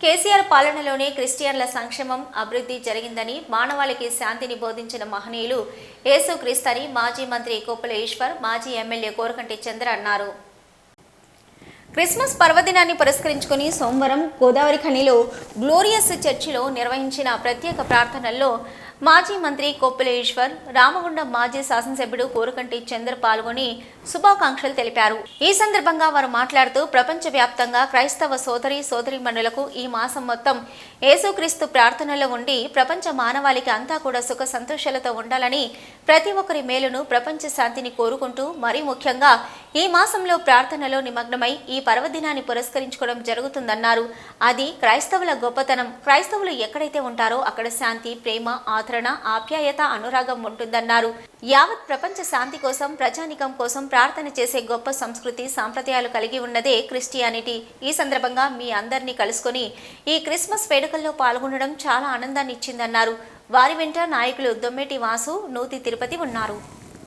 కేసీఆర్ పాలనలోనే క్రిస్టియన్ల సంక్షేమం అభివృద్ధి జరిగిందని మానవాళికి శాంతిని బోధించిన మహనీయులు యేసు క్రీస్తని మాజీ మంత్రి కోపుల ఈశ్వర్ మాజీ ఎమ్మెల్యే కోరకంటి చంద్ర అన్నారు. క్రిస్మస్ పర్వదినాన్ని పురస్కరించుకుని సోమవారం గోదావరి ఖనిలో గ్లోరియస్ చర్చిలో నిర్వహించిన ప్రత్యేక ప్రార్థనల్లో మాజీ మంత్రి కొప్పుల ఈశ్వర్ రామగుండం మాజీ శాసనసభ్యుడు కోరుకంటి చంద్ర పాల్గొని శుభాకాంక్షలు తెలిపారు. ఈ సందర్భంగా వారు మాట్లాడుతూ ప్రపంచవ్యాప్తంగా క్రైస్తవ సోదరి సోదరిమణులకు ఈ మాసం మొత్తం యేసుక్రీస్తు ప్రార్థనలో ఉండి ప్రపంచ మానవాళికి అంతా కూడా సుఖ సంతోషాలతో ఉండాలని ప్రతి ఒక్కరి మేలును ప్రపంచ శాంతిని కోరుకుంటూ మరీ ముఖ్యంగా ఈ మాసంలో ప్రార్థనలో నిమగ్నమై ఈ పర్వదినాన్ని పురస్కరించుకోవడం జరుగుతుందన్నారు. అది క్రైస్తవుల గొప్పతనం. క్రైస్తవులు ఎక్కడైతే ఉంటారో అక్కడ శాంతి ప్రేమ ఆదరణ ఆప్యాయత అనురాగం ఉంటుందన్నారు. యావత్ ప్రపంచ శాంతి కోసం ప్రజానికం కోసం ప్రార్థన చేసే గొప్ప సంస్కృతి సాంప్రదాయాలు కలిగి ఉన్నదే క్రిస్టియానిటీ. ఈ సందర్భంగా మీ అందరినీ కలుసుకొని ఈ క్రిస్మస్ వేడుకల్లో పాల్గొనడం చాలా ఆనందాన్ని ఇచ్చిందన్నారు వారి వెంట నాయకులు దొమ్మెటి వాసు నూతి తిరుపతి ఉన్నారు.